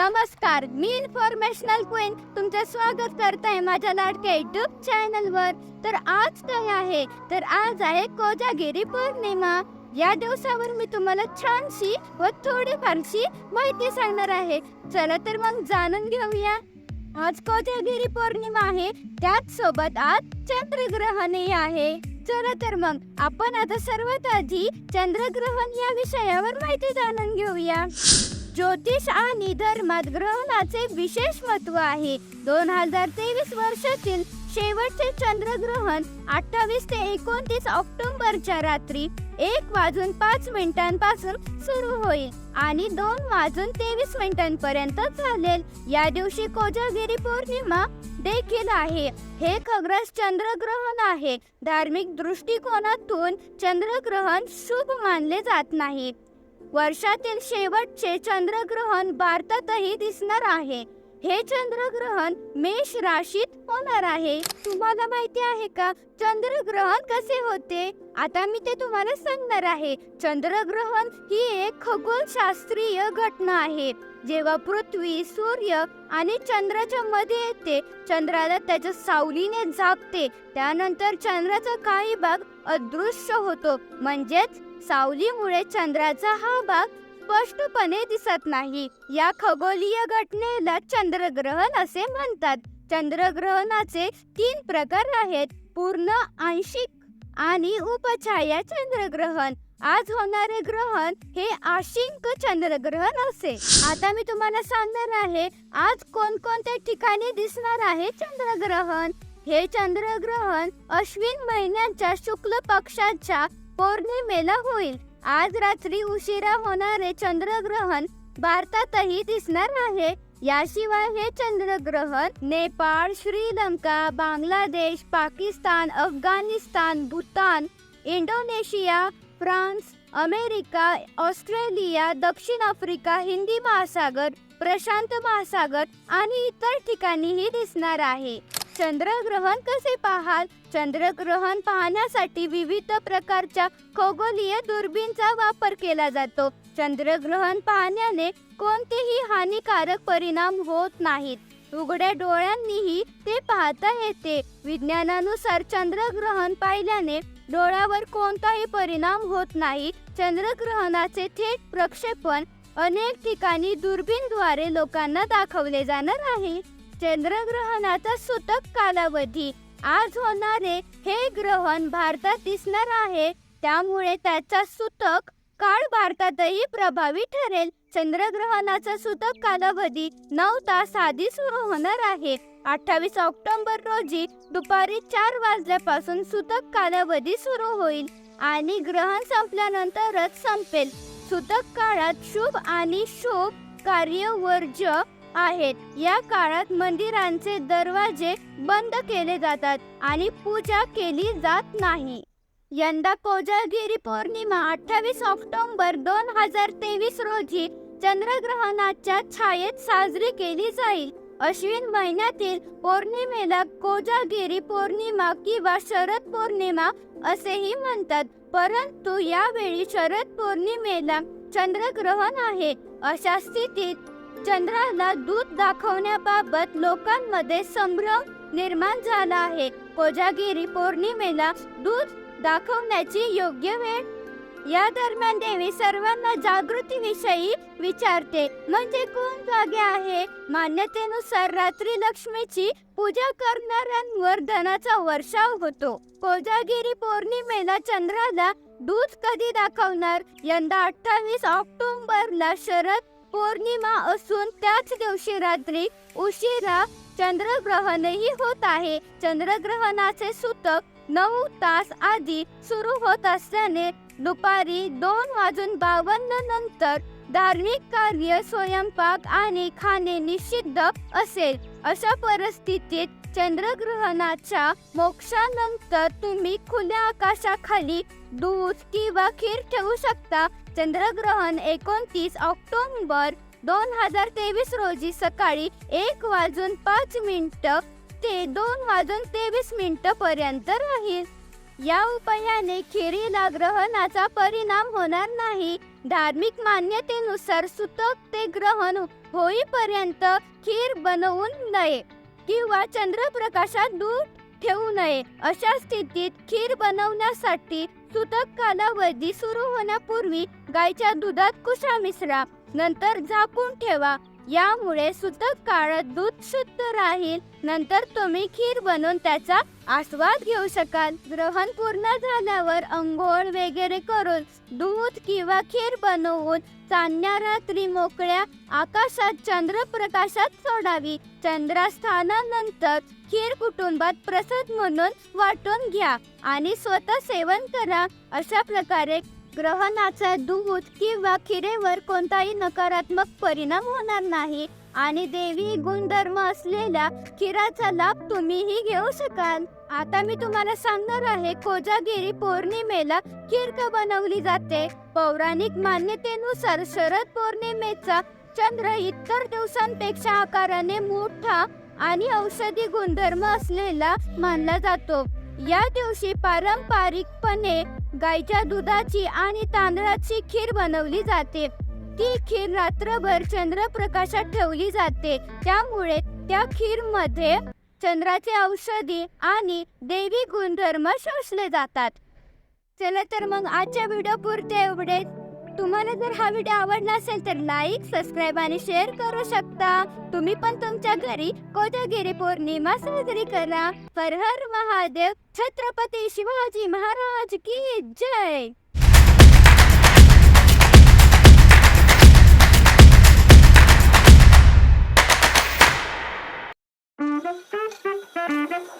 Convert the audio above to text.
नमस्कार मी informational queen तुमचं स्वागत करत आहे माझ्या लाडक्या युट्यूब चॅनलवर तर आज काय आहे? तर आज आहे कोजागिरी पौर्णिमा. या दिवसावर मी तुम्हाला छानशी व थोडी फारशी माहिती सांगणार आहे. चला तर मग जाणून घेऊया. आज कोजागिरी पौर्णिमा आहे. त्याच सोबत आज चंद्रग्रहणही आहे. चला तर मग आपण आता सर्वात आधी चंद्रग्रहण या विषयावर माहिती जाणून घेऊया. ज्योतिष आणि धर्मात ग्रहणाचे विशेष महत्त्व आहे. दोन हजार तेवीस वर्षातील शेवटचे चंद्रग्रहण अठ्ठावीस ते एकोणतीस ऑक्टोबरच्या रात्री एक वाजून पाच मिनिटांपासून सुरू होईल आणि दोन वाजून तेवीस मिनिटांपर्यंत चालेल. या दिवशी कोजागिरी पौर्णिमा देखील आहे. हे खग्रस चंद्रग्रहण आहे. धार्मिक दृष्टिकोनातून चंद्रग्रहण शुभ मानले जात नाही. वर्षातील शेवटचे चंद्रग्रहण भारतातही दिसणार आहे. हे चंद्रग्रहण मेष राशीत होणार आहे. तुम्हाला माहिती आहे का? चंद्रग्रहण कसे होते? आता मी ते तुम्हाला सांगणार आहे. चंद्रग्रहण ही एक खगोलशास्त्रीय घटना आहे. जेव्हा पृथ्वी सूर्य आणि चंद्राच्या मध्ये येते चंद्राला त्याच्या सावलीने झाकते. त्यानंतर चंद्राचा काही भाग अदृश्य होतो. म्हणजेच सावलीमुळे चंद्राचा हा भाग स्पष्टपणे दिसत नाही. या खगोलीय घटनेला चंद्रग्रहण असे म्हणतात. चंद्रग्रहणाचे तीन प्रकार आहेत. पूर्ण आंशिक आणि उपछाया चंद्रग्रहण. आज होणारे ग्रहण हे आशिंक चंद्रग्रहण असे. आता मी तुम्हाला सांगणार आहे आज कोणकोणत्या ठिकाणी दिसणार आहे चंद्रग्रहण? हे चंद्रग्रहण अश्विन महिन्याच्या शुक्ल पक्षाच्या पौर्णिमेला होईल. आज रात्री उशिरा होणारे चंद्रग्रहण भारतातही दिसणार आहे. याशिवाय हे चंद्रग्रहण Nepal Sri Lanka Bangladesh Pakistan Afghanistan Bhutan Indonesia France America Australia दक्षिण आफ्रिका हिंदी महासागर प्रशांत महासागर आणि इतर ठिकाणीही दिसणार आहे. चंद्रग्रहण कसे पाहाल? चंद्रग्रहण पाहण्यासाठी विविध प्रकारच्या खगोलीय दुर्बीनचा वापर केला जातो. चंद्रग्रहण पाहण्याने कोणतेही हानिकारक परिणाम होत नाहीत. उघड्या डोळ्यांनीही ते पाहता येते. विज्ञानानुसार चंद्रग्रहण पाहिल्याने डोळ्यावर कोणताही परिणाम होत नाही. चंद्रग्रहणाचे थेट प्रक्षेपण अनेक ठिकाणी दुर्बीनद्वारे लोकांना दाखवले जाणार आहे. चंद्रग्रहणाचा सुतक कालावधी. आज होणारे हे ग्रहण भारतात दिसणार आहे. त्यामुळे त्याचा सुतक काळ भारतातही प्रभावी ठरेल. चंद्रग्रहणाचा सुतक कालावधी नऊ तास आधी सुरू होणार आहे. अठ्ठावीस ऑक्टोबर रोजी दुपारी चार वाजल्यापासून सुतक कालावधी सुरू होईल आणि ग्रहण संपल्यानंतरच संपेल. सुतक काळात शुभ आणि शुभ कार्य वर्ज्य आहेत. या काळात मंदिरांचे दरवाजे बंद केले जातात आणि पूजा केली जात नाही. यंदा कोजागिरी पौर्णिमा अठ्ठावीस ऑक्टोबर दोन हजार तेवीस रोजी चंद्रग्रहणाच्या छायेत साजरी केली जाईल. अश्विन महिन्यातील पौर्णिमेला कोजागिरी पौर्णिमा किंवा शरद पौर्णिमा असेही म्हणतात. परंतु यावेळी शरद पौर्णिमेला चंद्रग्रहण आहे. अशा स्थितीत चंद्राला दूध दाखवण्याबाबत लोकांमध्ये संभ्रम निर्माण झाला आहे. कोजागिरी पौर्णिमेला दूध दाखवण्याची योग्य वेळ? या दरम्यान देवी सर्वांना जागृतीविषयी विचारते. म्हणजे कोण जागे आहे? मान्यतेनुसार रात्री लक्ष्मीची पूजा करणाऱ्यांवर धनाचा वर्षाव होतो. कोजागिरी पौर्णिमेला चंद्राला दूध कधी दाखवणार? यंदा अठ्ठावीस ऑक्टोबरला शरद पौर्णिमा असून त्याच दिवशी रात्री उशिरा चंद्रग्रहणही होत आहे. चंद्रग्रहणाचे सूतक नऊ तास आधी सुरू होत असल्याने दुपारी दोन वाजून बावन्न नंतर धार्मिक कार्य स्वयंपाक आणि खाणे निषिद्ध असेल. अशा परिस्थितीत चंद्रग्रहणाच्या मोक्षानंतर तुम्ही खुल्या आकाशाखाली दूध किंवा खीर ठेवू शकता. चंद्रग्रहण एकोणतीस ऑक्टोबर दोन हजार तेवीस रोजी सकाळी एक वाजून पाच मिनिट ते दोन वाजून तेवीस मिनिट पर्यंत राहील. या उपायाने खिरीला ग्रहणाचा परिणाम होणार नाही. धार्मिक मान्यतेनुसार सुतक ते ग्रहण होईपर्यंत खीर बनवून नये. किंवा चंद्रप्रकाशात दूध ठेवू नये. अशा स्थितीत खीर बनवण्यासाठी सुतक कालावधी सुरू होण्यापूर्वी गायच्या दुधात कुशा मिसळा. नंतर झाकून ठेवा. यामुळे सुतक काळात दूध शुद्ध राहील. नंतर तुम्ही खीर बनवून त्याचा आस्वाद घेऊ शकाल. ग्रहण पूर्ण झाल्यावर अंघोळ वगैरे करून दूध किंवा खीर बनवून चांदण्या रात्री मोकळ्या आकाशात चंद्रप्रकाशात सोडावी. चंद्रास्थानानंतर खीर कुटुंबात प्रसाद म्हणून वाटून घ्या आणि स्वतः सेवन करा. अशा प्रकारे ग्रहणाचा दूध किंवा खिरेवर कोणताही नकारात्मक परिणाम होणार नाही. आणि देवी गुणधर्म असलेल्या खिराचा लाभ तुम्हीही घेऊ शकाल. आता मी तुम्हाला सांगणार आहे कोजागिरी पौर्णिमेला खीर बनवली जाते? पौराणिक मान्यतेनुसार शरद पौर्णिमेचा चंद्र इतर दिवसांपेक्षा आकाराने मोठा आणि औषधी गुणधर्म असलेला मानला जातो. या दिवशी पारंपरिकपणे गाईच्या दुधाची आणि तांदळाची खीर बनवली जाते. ती खीर रात्रभर चंद्रप्रकाशात ठेवली जाते. त्यामुळे त्या खीरमध्ये चंद्राचे औषधी आणि देवी गुणधर्म शोषले जातात. चला तर मग आजच्या व्हिडिओ पुरते एवढे तुम्हाला जर हा व्हिडिओ आवडला असेल तर लाईक सबस्क्राईब आणि शेअर करू शकता. तुम्ही पण तुमच्या घरी कोजागिरी पौर्णिमा साजरी करा. हर महादेव. छत्रपती शिवाजी महाराज की जय. Thank you.